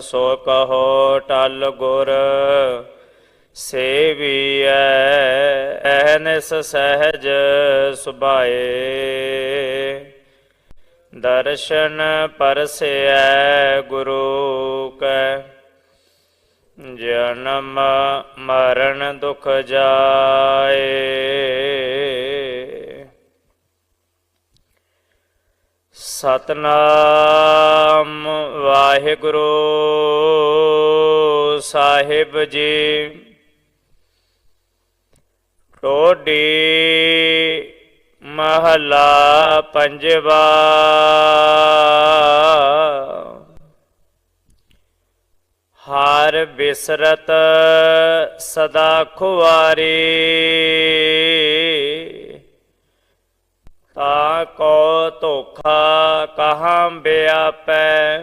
ਸੋ ਕਹੋ ਟਲ ਗੁਰ, ਸੇਵੀਐ ਐਨਸ ਸਹਿਜ ਸੁਭਾਏ। ਦਰਸ਼ਨ ਪਰਸੈ ਗੁਰੂ ਕੈ, ਜਨਮ ਮਰਨ ਦੁਖ ਜਾਏ। ਸਤਨਾਮ ਵਾਹਿਗੁਰੂ ਸਾਹਿਬ ਜੀ। ਟੋਡੀ ਮਹਲਾ ਪੰਜਵਾ। ਹਰ ਬਿਸਰਤ ਸਦਾ ਖੁਆਰੀ ਤਾ ਕੋ ਧੋਖਾ ਕਹਾਂ ਬਿਆਪੈ।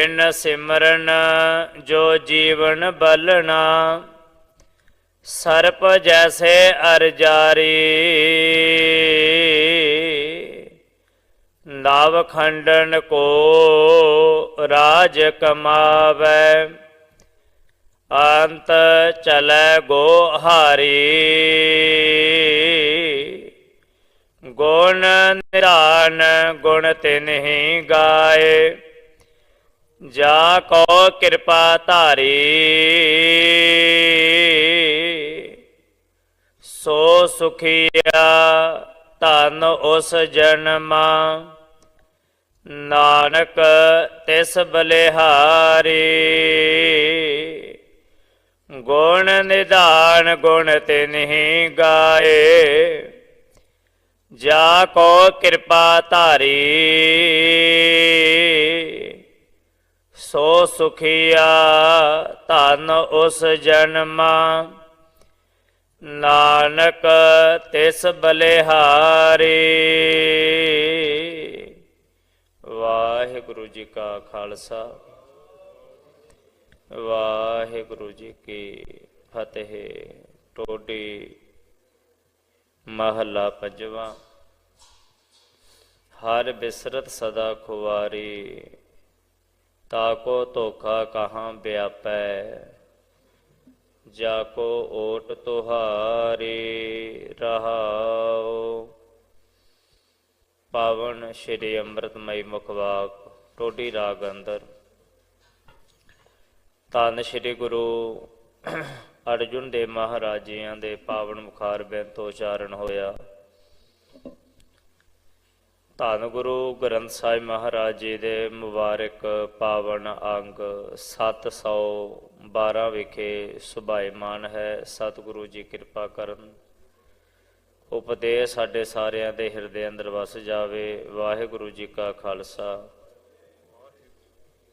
ਬਿਨ ਸਿਮਰਨ ਜੋ ਜੀਵਨ ਬਲਣਾ, ਸਰਪ ਜੈਸੇ ਅਰ ਜਾਰੀ। ਨਵ ਖੰਡਨ ਕੋ ਰਾਜ ਕਮਾਵੇ, ਅੰਤ ਚਲੈ ਗੋ ਹਾਰੀ। ਗੁਣ ਨਿਰਾਨ ਗੁਣ ਤਿਨਹੀ ਗਾਏ। ਜਾ ਕੋ ਕਿਰਪਾ ਧਾਰੀ। ਸੋ ਸੁਖੀਆ ਧਨ ਉਸ ਜਨਮਾ। ਨਾਨਕ ਤਿਸ ਬਲਿਹਾਰੀ। ਗੁਣ ਨਿਧਾਨ ਗੁਣ ਤੇ ਨਹੀਂ ਗਾਏ। ਜਾ ਕੋ ਕਿਰਪਾ ਧਾਰੀ। ਸੋ ਸੁਖੀਆ ਧਨ ਉਸ ਜਨਮਾ। ਨਾਨਕ ਤਿਸ ਬਲਿਹਾਰੀ। ਵਾਹਿਗੁਰੂ ਜੀ ਕਾ ਖਾਲਸਾ। ਵਾਹਿਗੁਰੂ ਜੀ ਕੀ ਫਤਿਹ। ਟੋਡੀ ਮਹਲਾ ਪੰਜਵਾ। ਹਰ ਬਿਸਰਤ ਸਦਾ ਖੁਵਾਰੀ। ਤਾਕੋ ਧੋਖਾ ਕਹਾਂ ਵਿਆਪੈ, ਜਾ ਕੋ ਓਟ ਤੁਹਾਰੀ ਰਹਾਉ। ਪਾਵਨ ਸ਼੍ਰੀ ਅੰਮ੍ਰਿਤਮਈ ਮੁਖਵਾਕ ਟੋਡੀ ਰਾਗ ਅੰਦਰ। ਧੰਨ ਸ਼੍ਰੀ ਗੁਰੂ ਅਰਜੁਨ ਦੇ ਮਹਾਰਾਜਿਆਂ ਦੇ ਪਾਵਨ ਮੁਖਾਰ ਬੇਨ ਉਚਾਰਨ ਹੋਇਆ। ਧੰਨ ਗੁਰੂ ਗ੍ਰੰਥ ਸਾਹਿਬ ਮਹਾਰਾਜ ਜੀ ਦੇ ਮੁਬਾਰਕ ਪਾਵਨ ਅੰਗ 712 ਵਿਖੇ ਸੁਭਾਇਮਾਨ ਹੈ। ਸਤਿਗੁਰੂ ਜੀ ਕਿਰਪਾ ਕਰਨ। ਉਪਦੇਸ਼ ਸਾਡੇ ਸਾਰਿਆਂ ਦੇ ਹਿਰਦੇ ਅੰਦਰ ਵਸ ਜਾਵੇ। ਵਾਹਿਗੁਰੂ ਜੀ ਕਾ ਖਾਲਸਾ।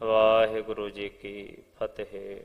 ਵਾਹਿਗੁਰੂ ਜੀ ਕੀ ਫਤਿਹ।